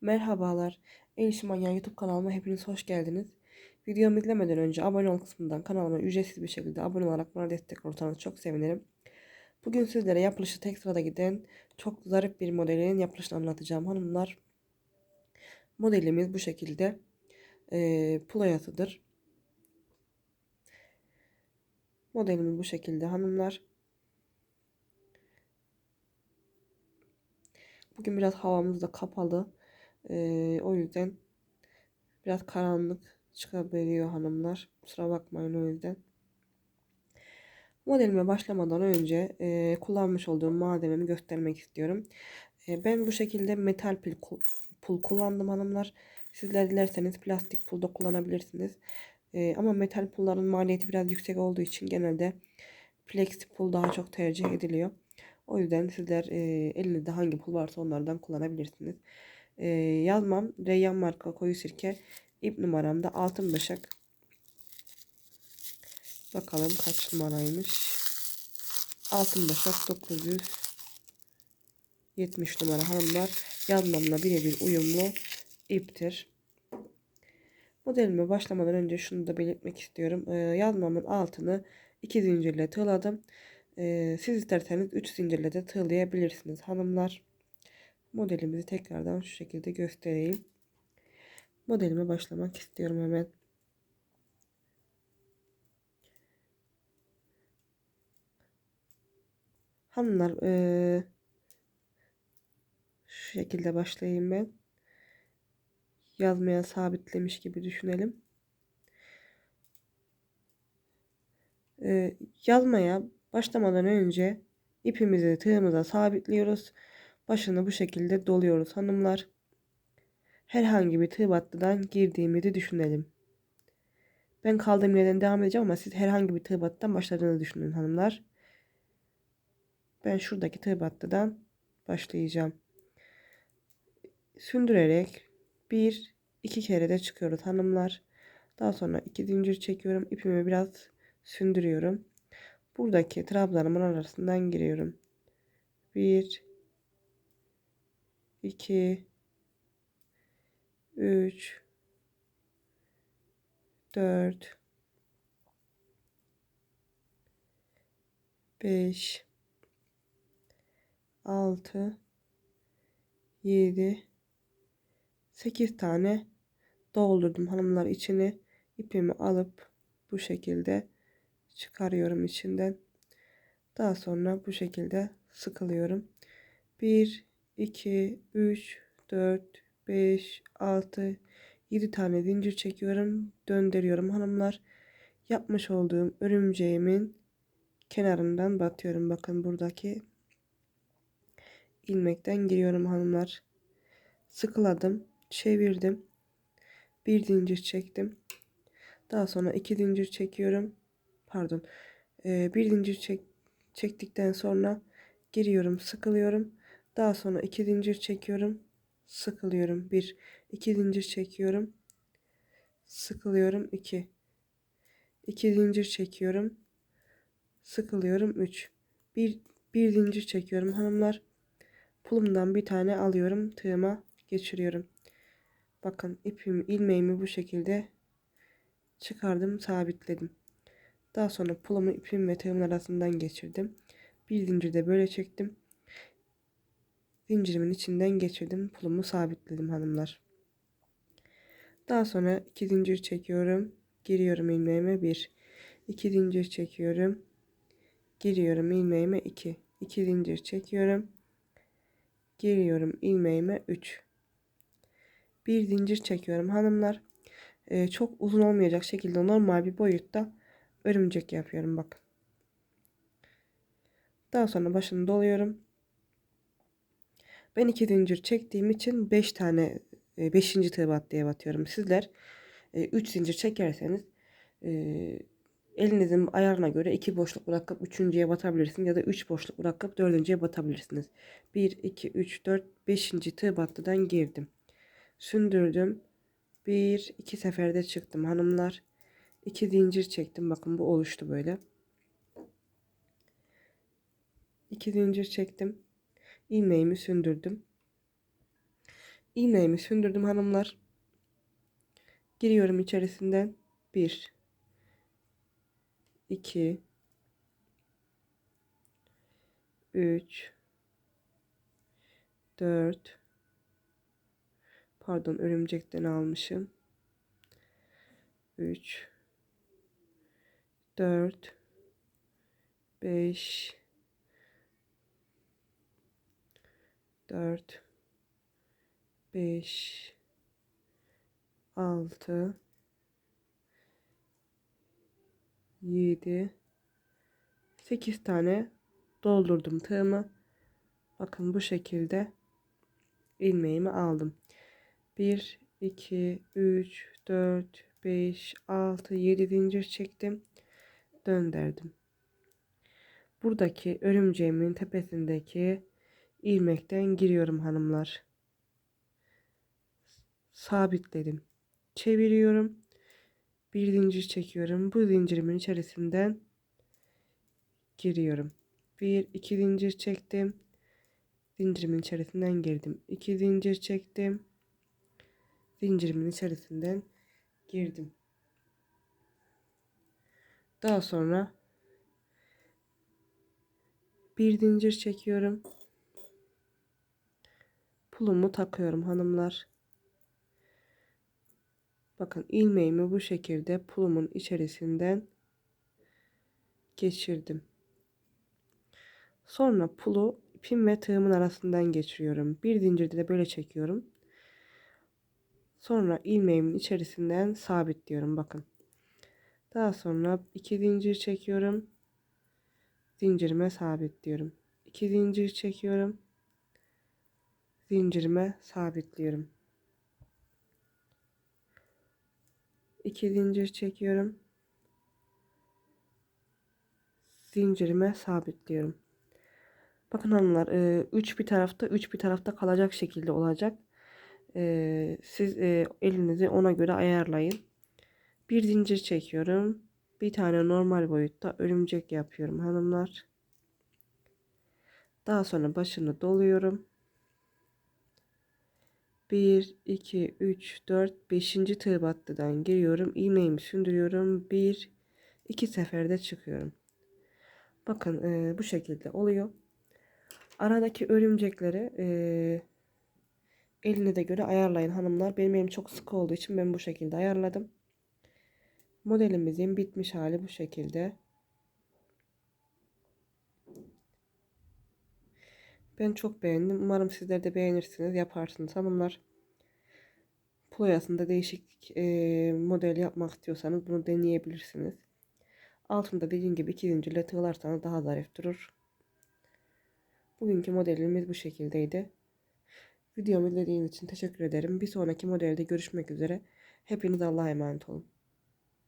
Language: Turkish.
Merhabalar. El Manyağı YouTube kanalıma hepiniz hoş geldiniz. Videomu izlemeden önce abone ol kısmından kanalıma ücretsiz bir şekilde abone olarak bana destek olursanız çok sevinirim. Bugün sizlere yapılışı tek sırada giden çok zarif bir modelin yapılışını anlatacağım hanımlar. Modelimiz bu şekilde e, pulayatıdır. Modelimiz bu şekilde hanımlar. Bugün biraz havamız da kapalı. Ee, o yüzden biraz karanlık çıkabiliyor hanımlar. Kusura bakmayın o yüzden. Modelime başlamadan önce e, kullanmış olduğum malzememi göstermek istiyorum. E, ben bu şekilde metal pil pul kullandım hanımlar. Sizler dilerseniz plastik pul da kullanabilirsiniz. E, ama metal pulların maliyeti biraz yüksek olduğu için genelde plexi pul daha çok tercih ediliyor. O yüzden sizler e, elinizde hangi pul varsa onlardan kullanabilirsiniz. E, yazmam Reyyan marka koyu sirke. İp numaram da altın başak. Bakalım kaç numaraymış. Altın başak 970 numara hanımlar. Yazmamla birebir uyumlu iptir. Modelime başlamadan önce şunu da belirtmek istiyorum. Ee, yazmamın altını iki zincirle tığladım. Ee, siz isterseniz 3 zincirle de tığlayabilirsiniz hanımlar. Modelimizi tekrardan şu şekilde göstereyim. Modelime başlamak istiyorum hemen. Hanımlar ee, şu şekilde başlayayım ben. Yazmaya sabitlemiş gibi düşünelim. Ee, yazmaya başlamadan önce ipimizi tığımıza sabitliyoruz. Başını bu şekilde doluyoruz hanımlar. Herhangi bir tığ battıdan girdiğimizi düşünelim. Ben kaldığım yerden devam edeceğim ama siz herhangi bir tığ battıdan başladığını düşünün hanımlar. Ben şuradaki tığ battıdan başlayacağım. Sündürerek bir iki kere de çıkıyoruz hanımlar. Daha sonra iki zincir çekiyorum. İpimi biraz sündürüyorum. Buradaki trabzanımın arasından giriyorum. 1 2 3 4 5 6 7 8 tane doldurdum hanımlar içini ipimi alıp bu şekilde çıkarıyorum içinden. Daha sonra bu şekilde sıkılıyorum. 1, 2, 3, 4, 5, 6, 7 tane zincir çekiyorum. Döndürüyorum hanımlar. Yapmış olduğum örümceğimin kenarından batıyorum. Bakın buradaki ilmekten giriyorum hanımlar. Sıkıladım. Çevirdim. Bir zincir çektim. Daha sonra iki zincir çekiyorum pardon e, bir zincir çek, çektikten sonra giriyorum sıkılıyorum daha sonra iki zincir çekiyorum sıkılıyorum. Bir iki zincir çekiyorum sıkılıyorum. İki iki zincir çekiyorum sıkılıyorum. Üç bir bir zincir çekiyorum hanımlar. Pulumdan bir tane alıyorum tığıma geçiriyorum. Bakın ipimi ilmeğimi bu şekilde çıkardım sabitledim. Daha sonra pulumu ipim ve tığımın arasından geçirdim. Bir zincir de böyle çektim. Zincirimin içinden geçirdim. Pulumu sabitledim hanımlar. Daha sonra iki zincir çekiyorum. Giriyorum ilmeğime bir. iki zincir çekiyorum. Giriyorum ilmeğime iki. iki zincir çekiyorum. Giriyorum ilmeğime üç. Bir zincir çekiyorum hanımlar. Ee, çok uzun olmayacak şekilde normal bir boyutta örümcek yapıyorum bak. Daha sonra başını doluyorum. Ben iki zincir çektiğim için 5 tane 5. E, tığ battıya batıyorum. Sizler 3 e, zincir çekerseniz e, elinizin ayarına göre 2 boşluk bırakıp 3.ye batabilirsiniz ya da 3 boşluk bırakıp 4.ye batabilirsiniz. 1 2 3 4 5. tığ girdim. Sündürdüm. 1 2 seferde çıktım hanımlar. 2 zincir çektim. Bakın bu oluştu böyle. 2 zincir çektim. İlmeğimi sündürdüm. ilmeğimi sündürdüm hanımlar. Giriyorum içerisinden. 1 2 3 4 Pardon örümcekten almışım. 3 4 5 4 5 6 7 8 tane doldurdum tığımı. Bakın bu şekilde ilmeğimi aldım. 1 2 3 4 5 6 7 zincir çektim. Döndürdüm. Buradaki örümceğimin tepesindeki ilmekten giriyorum hanımlar. Sabitledim. Çeviriyorum. Bir zincir çekiyorum. Bu zincirimin içerisinden giriyorum. Bir iki zincir çektim. Zincirimin içerisinden girdim. İki zincir çektim. Zincirimin içerisinden girdim. Daha sonra bir zincir çekiyorum. Pulumu takıyorum hanımlar. Bakın ilmeğimi bu şekilde pulumun içerisinden geçirdim. Sonra pulu ipim ve tığımın arasından geçiriyorum. Bir zincirde de böyle çekiyorum. Sonra ilmeğimin içerisinden sabitliyorum bakın. Daha sonra iki zincir çekiyorum. Zincirime sabitliyorum. İki zincir çekiyorum. Zincirime sabitliyorum. İki zincir çekiyorum. Zincirime sabitliyorum. Bakın hanımlar, 3 bir tarafta, 3 bir tarafta kalacak şekilde olacak. E, siz e, elinizi ona göre ayarlayın. Bir zincir çekiyorum. Bir tane normal boyutta örümcek yapıyorum hanımlar. Daha sonra başını doluyorum. 1, 2, 3, 4, 5. tığ battıdan giriyorum. ilmeğimi sündürüyorum. 1, 2 seferde çıkıyorum. Bakın e, bu şekilde oluyor. Aradaki örümcekleri e, eline de göre ayarlayın hanımlar. Benim elim çok sık olduğu için ben bu şekilde ayarladım. Modelimizin bitmiş hali bu şekilde. Ben çok beğendim. Umarım sizler de beğenirsiniz, yaparsınız hanımlar. Ployasında değişik e, model yapmak istiyorsanız bunu deneyebilirsiniz. Altında dediğim gibi iki zincirle tığlarsanız daha zarif durur. Bugünkü modelimiz bu şekildeydi. Videomu izlediğiniz için teşekkür ederim. Bir sonraki modelde görüşmek üzere. Hepiniz Allah'a emanet olun.